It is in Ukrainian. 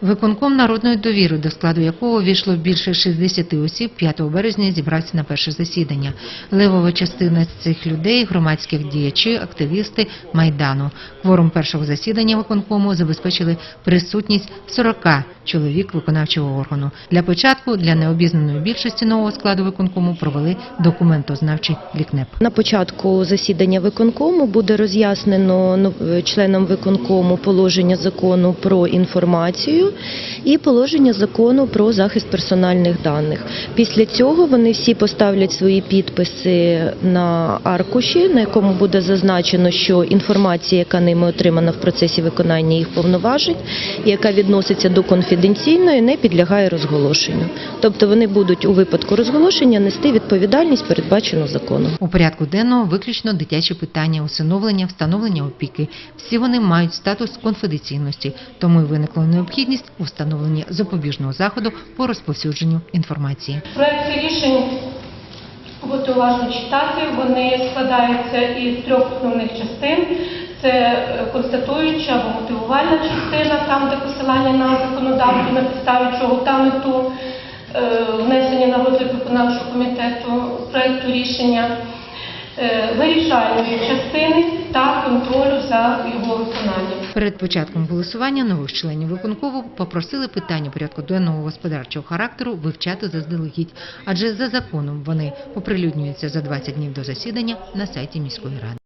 Виконком народної довіри, до складу якого війшло більше 60 осіб, 5 березня зібрався на перше засідання. Левова частина з цих людей громадських діячі, активісти майдану. Кворум першого засідання виконкому забезпечили присутність 40 чоловік виконавчого органу. Для початку для необізнаної більшості нового складу виконкому провели документознавчий лікнеп. На початку засідання виконкому буде роз'яснено членам виконкому положення закону про інформацію і положення закону про захист персональних даних. Після цього вони всі поставлять свої підписи на аркуші, на якому буде зазначено, що інформація, яка ними отримана в процесі виконання їх повноважень, яка відноситься до конфіденційної, не підлягає розголошенню. Тобто вони будуть у випадку розголошення нести відповідальність, передбачену законом. У порядку денного виключно дитячі питання усиновлення, встановлення опіки. Всі вони мають статус конфіденційності, тому й виникла необхідність у встановленні запобіжного заходу по розповсюдженню інформації. Проекти рішень будьте уважно читати. Вони складаються із трьох основних частин. Це констатуюча або мотивувальна частина, там де посилання на законодавство, на підставі чого та мету е, внесення на розгляд виконавчого комітету проекту рішення, вирішальної частини та контролю за його виконанням. Перед початком голосування нових членів виконкову попросили питання порядку денного господарчого характеру вивчати заздалегідь, адже за законом вони оприлюднюються за 20 днів до засідання на сайті міської ради.